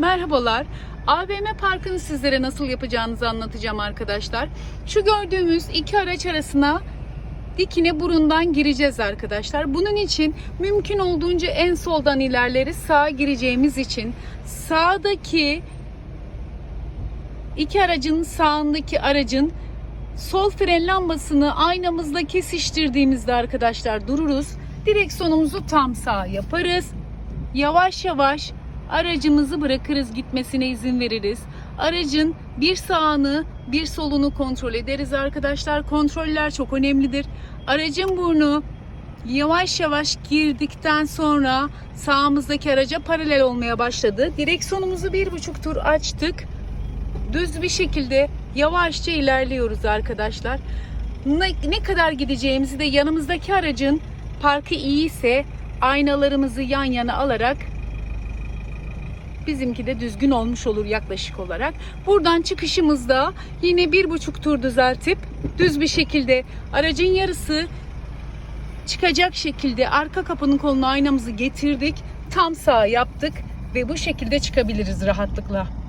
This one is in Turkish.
Merhabalar. AVM parkını sizlere nasıl yapacağınızı anlatacağım arkadaşlar. Şu gördüğümüz iki araç arasına dikine burundan gireceğiz arkadaşlar. Bunun için mümkün olduğunca en soldan ilerleri sağa gireceğimiz için sağdaki iki aracın sağındaki aracın sol fren lambasını aynamızla kesiştirdiğimizde arkadaşlar dururuz. Direksiyonumuzu tam sağ yaparız. Yavaş yavaş aracımızı bırakırız gitmesine izin veririz. Aracın bir sağını bir solunu kontrol ederiz arkadaşlar. Kontroller çok önemlidir. Aracın burnu yavaş yavaş girdikten sonra sağımızdaki araca paralel olmaya başladı. Direksiyonumuzu bir buçuk tur açtık. Düz bir şekilde yavaşça ilerliyoruz arkadaşlar. Ne, ne kadar gideceğimizi de yanımızdaki aracın parkı iyi ise aynalarımızı yan yana alarak bizimki de düzgün olmuş olur yaklaşık olarak. Buradan çıkışımızda yine bir buçuk tur düzeltip düz bir şekilde aracın yarısı çıkacak şekilde arka kapının koluna aynamızı getirdik. Tam sağ yaptık ve bu şekilde çıkabiliriz rahatlıkla.